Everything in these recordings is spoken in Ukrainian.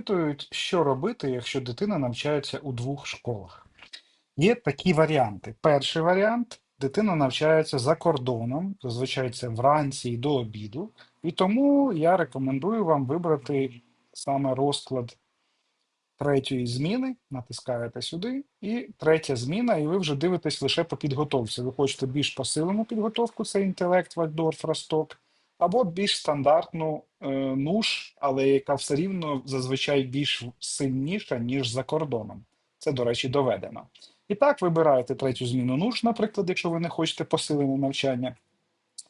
Запитують, що робити, якщо дитина навчається у двох школах. Є такі варіанти. Перший варіант дитина навчається за кордоном, зазвичай це вранці і до обіду. І тому я рекомендую вам вибрати саме розклад третьої зміни, натискаєте сюди, і третя зміна, і ви вже дивитесь лише по підготовці. Ви хочете більш посилену підготовку, це інтелект, Вальдорф, Росток, або більш стандартну е, НУШ, але яка все рівно зазвичай більш сильніша, ніж за кордоном. Це, до речі, доведено. І так, вибираєте третю зміну НУШ, наприклад, якщо ви не хочете посилене навчання.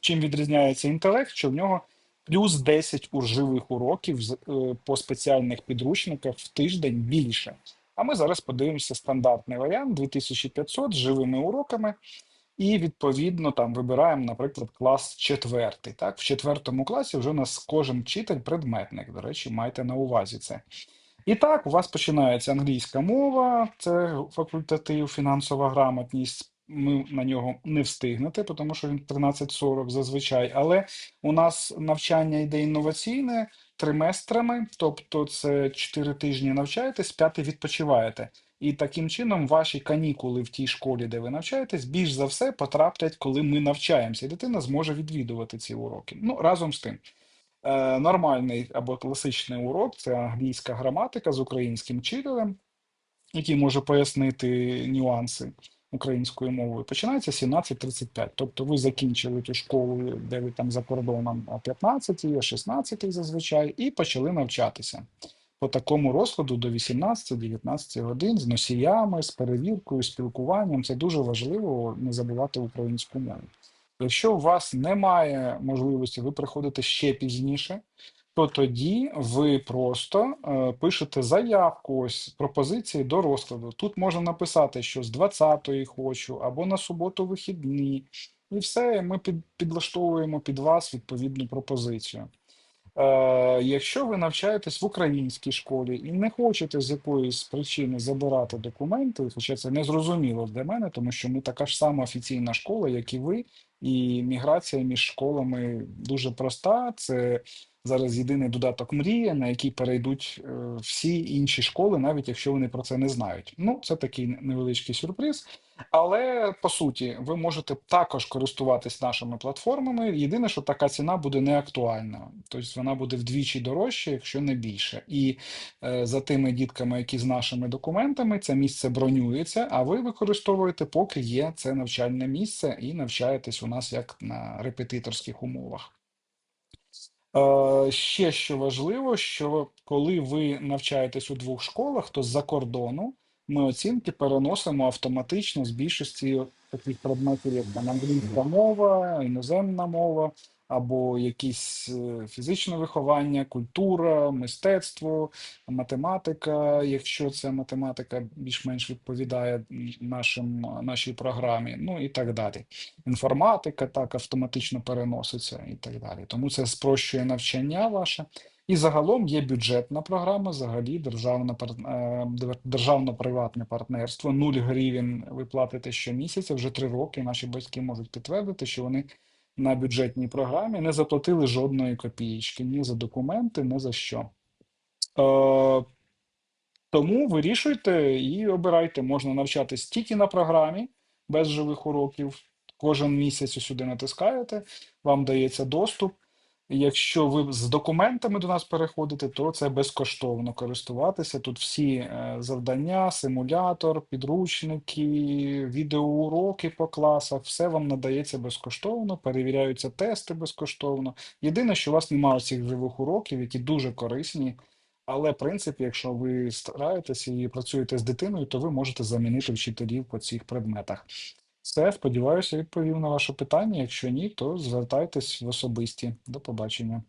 Чим відрізняється інтелект, що в нього плюс 10 урживих уроків е, по спеціальних підручниках в тиждень більше. А ми зараз подивимося стандартний варіант 2500 з живими уроками. І відповідно там вибираємо, наприклад, клас четвертий. Так, в четвертому класі вже у нас кожен вчитель предметник. До речі, майте на увазі це. І так, у вас починається англійська мова, це факультатив, фінансова грамотність. Ми на нього не встигнете, тому що він 13.40 зазвичай. Але у нас навчання йде інноваційне триместрами, тобто це 4 тижні навчаєтесь, 5 відпочиваєте. І таким чином ваші канікули в тій школі, де ви навчаєтесь, більш за все потраплять, коли ми навчаємося, і дитина зможе відвідувати ці уроки. Ну, разом з тим. Е, нормальний або класичний урок це англійська граматика з українським вчителем, який може пояснити нюанси українською мовою. Починається 17.35. Тобто ви закінчили ту школу, де ви там за кордоном о 15, о 16 зазвичай, і почали навчатися. По такому розкладу до 18-19 годин з носіями, з перевіркою, спілкуванням. Це дуже важливо не забувати українську мову. Якщо у вас немає можливості, ви приходите ще пізніше, то тоді ви просто е, пишете заявку, ось пропозиції до розкладу. Тут можна написати, що з 20-ї хочу, або на суботу вихідні, і все, ми під, підлаштовуємо під вас відповідну пропозицію. Е, якщо ви навчаєтесь в українській школі і не хочете з якоїсь причини забирати документи, хоча це не зрозуміло для мене, тому що ми така ж сама офіційна школа, як і ви, і міграція між школами дуже проста. Це зараз єдиний додаток мрія, на який перейдуть е, всі інші школи, навіть якщо вони про це не знають. Ну, це такий невеличкий сюрприз. Але по суті, ви можете також користуватись нашими платформами. Єдине, що така ціна буде не актуальна, тобто вона буде вдвічі дорожча, якщо не більше. І е, за тими дітками, які з нашими документами, це місце бронюється, а ви використовуєте, поки є це навчальне місце, і навчаєтесь у нас як на репетиторських умовах. Е, ще що важливо, що коли ви навчаєтесь у двох школах, то з-за кордону ми оцінки переносимо автоматично з більшості таких предметів, як англійська мова, іноземна мова, або якісь е, фізичне виховання, культура, мистецтво, математика, якщо ця математика більш-менш відповідає нашим, нашій програмі, ну і так далі. Інформатика так автоматично переноситься і так далі. Тому це спрощує навчання ваше. І загалом є бюджетна програма, взагалі державна пар- е, дер- державно-приватне партнерство. 0 гривень ви платите щомісяця, вже три роки. Наші батьки можуть підтвердити, що вони на бюджетній програмі не заплатили жодної копієчки ні за документи, ні за що. Е, тому вирішуйте і обирайте. Можна навчатись тільки на програмі без живих уроків. Кожен місяць сюди натискаєте, вам дається доступ. Якщо ви з документами до нас переходите, то це безкоштовно користуватися. Тут всі е, завдання, симулятор, підручники, відеоуроки по класах, все вам надається безкоштовно, перевіряються тести безкоштовно. Єдине, що у вас немає цих живих уроків, які дуже корисні. Але, в принципі, якщо ви стараєтеся і працюєте з дитиною, то ви можете замінити вчителів по цих предметах. Все, сподіваюся, відповів на ваше питання. Якщо ні, то звертайтесь в особисті. До побачення.